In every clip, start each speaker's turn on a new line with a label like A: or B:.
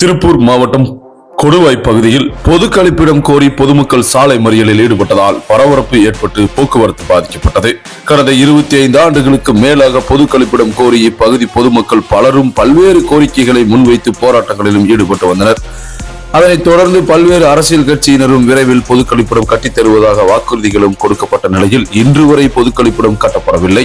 A: திருப்பூர் மாவட்டம் கொடுவாய் பகுதியில் பொது கழிப்பிடம் கோரி பொதுமக்கள் சாலை மறியலில் ஈடுபட்டதால் பரபரப்பு ஏற்பட்டு போக்குவரத்து பாதிக்கப்பட்டது. கடந்த இருபத்தி ஐந்து ஆண்டுகளுக்கு மேலாக பொது கழிப்பிடம் கோரி இப்பகுதி பொதுமக்கள் பலரும் பல்வேறு கோரிக்கைகளை முன்வைத்து போராட்டங்களிலும் ஈடுபட்டு வந்தனர். அதனைத் தொடர்ந்து பல்வேறு அரசியல் கட்சியினரும் விரைவில் பொதுக்கழிப்பிடம் கட்டித்தருவதாக கட்டித் தருவதாக வாக்குறுதிகளும் கொடுக்கப்பட்ட நிலையில் இன்று வரை பொதுக்கழிப்பிடம் கட்டப்படவில்லை.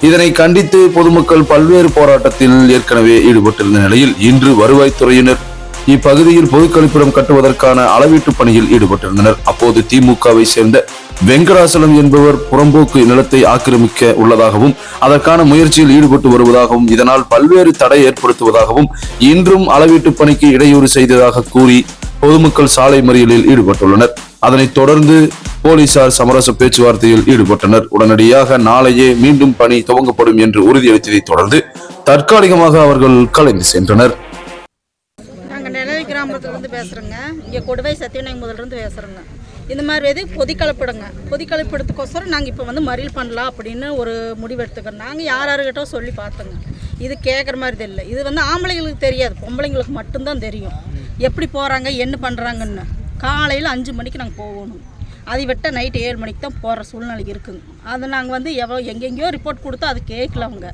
A: இதனை கண்டித்து பொதுமக்கள் பல்வேறு போராட்டத்தில் ஏற்கனவே ஈடுபட்டிருந்த நிலையில் இன்று வருவாய்த்துறையினர் இப்பகுதியில் பொதுக்கழிப்பிடம் கட்டுவதற்கான அளவீட்டு பணியில் ஈடுபட்டிருந்தனர். அப்போது திமுகவை சேர்ந்த வெங்கடாசலம் என்பவர் புறம்போக்கு நிலத்தை ஆக்கிரமிக்க உள்ளதாகவும் அதற்கான முயற்சியில் ஈடுபட்டு வருவதாகவும் இதனால் பல்வேறு தடை ஏற்படுத்துவதாகவும் இன்றும் அளவீட்டு பணிக்கு இடையூறு செய்ததாக கூறி பொதுமக்கள் சாலை மறியலில் ஈடுபட்டுள்ளனர். அதனைத் தொடர்ந்து போலீசார் சமரச பேச்சுவார்த்தையில் ஈடுபட்டனர். உடனடியாக நாளையே மீண்டும் பணி துவங்கப்படும் என்று உறுதியளித்ததைத் தொடர்ந்து தற்காலிகமாக அவர்கள் கலைந்து சென்றனர்.
B: நாங்கள் நிலவி கிராமத்துலேருந்து பேசுகிறோங்க இங்கே கொடுவை சத்தியநாயகம் முதல்லேருந்து பேசுகிறோங்க இந்த மாதிரி எது பொதிக்கலப்பிடுங்க. பொதிக்கலப்பிடத்துக்கோசரம் நாங்கள் இப்போ வந்து மறியல் பண்ணலாம் அப்படின்னு ஒரு முடிவு எடுத்துக்கிறோம் நாங்கள் யார் யாருக்கிட்ட சொல்லி பார்த்தோங்க. இது கேட்குற மாதிரி இல்லை இது வந்து ஆம்பளைங்களுக்கு தெரியாது. பொம்பளைங்களுக்கு மட்டும்தான் தெரியும். எப்படி போகிறாங்க என்ன பண்ணுறாங்கன்னு காலையில் அஞ்சு மணிக்கு நாங்கள் போகணும். அதை விட்ட நைட்டு ஏழு மணிக்கு தான் போகிற சூழ்நிலை இருக்குங்க. அது நாங்கள் வந்து எவ்வளோ எங்கெங்கேயோ ரிப்போர்ட் கொடுத்து அது கேட்கல அவங்க.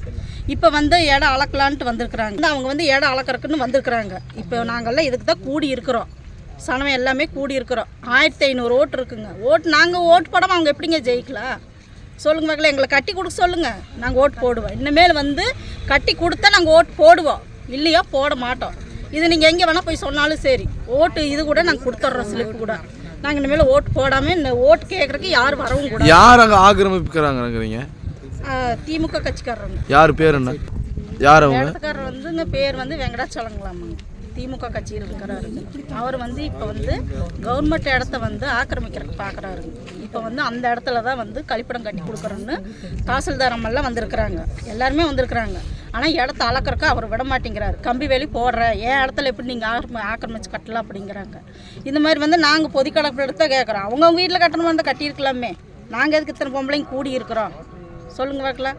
B: இப்போ வந்து இடம் அளக்கலான்ட்டு வந்திருக்கிறாங்க. அவங்க வந்து இடம் அளக்கறக்குன்னு வந்திருக்கிறாங்க. இப்போ நாங்கள்லாம் இதுக்கு தான் கூடி இருக்கிறோம் சனவம் எல்லாமே கூடி இருக்கிறோம் ஆயிரத்தி ஐநூறு ஓட்டு இருக்குங்க. ஓட்டு நாங்கள் ஓட்டு போடாமல் அவங்க எப்படிங்க ஜெயிக்கலாம் சொல்லுங்க மக்களே எங்களை கட்டி கொடுக்க சொல்லுங்கள் நாங்கள் ஓட்டு போடுவோம். இனிமேல் வந்து கட்டி கொடுத்தா நாங்கள் ஓட்டு போடுவோம். இல்லையா போட மாட்டோம். இது நீங்கள் எங்கே வேணால் போய் சொன்னாலும் சரி. ஓட்டு இது கூட நாங்கள் கொடுத்துட்றோம் ஸ்லிப் கூட. நாங்கள் இனிமேல் ஓட்டு போடாமல் இந்த ஓட்டு கேட்குறக்கு யார் வரவும் கூட
C: யார் அங்கே ஆக்கிரமிப்புக்கிறாங்கிறீங்க
B: திமுக கட்சிக்காரங்க
C: யார் பேர் என்ன? யார் அவங்க?
B: வந்து பேர் வந்து வெங்கடாச்சலங்களாமாங்க. திமுக கட்சியில் இருக்கிறாருங்க அவர் வந்து இப்போ வந்து கவர்மெண்ட் இடத்த வந்து ஆக்கிரமிக்கிறதுக்கு பார்க்குறாருங்க இப்போ வந்து அந்த இடத்துல தான் வந்து கழிப்பிடம் கட்டி கொடுக்குறோன்னு தாசில்தார் அம்மெல்லாம் வந்திருக்கிறாங்க. எல்லாருமே வந்திருக்கிறாங்க. ஆனால் இடத்த அளக்கிறக்க அவர் விட மாட்டேங்கிறாரு. கம்பி வேலி போடுற ஏன் இடத்துல எப்படி நீங்கள் ஆக்கிரமி ஆக்கிரமிச்சு கட்டலாம் அப்படிங்கிறாங்க. இந்த மாதிரி வந்து நாங்கள் பொது கலப்பு எடுத்து கேட்குறோம் அவங்கவுங்க வீட்டில் கட்டணும் வந்து கட்டியிருக்கலாமே. நாங்கள் எதுக்கு இத்தனை பொம்பளைங்க கூடி இருக்கிறோம் சொல்லுங்க பார்க்கலாம்.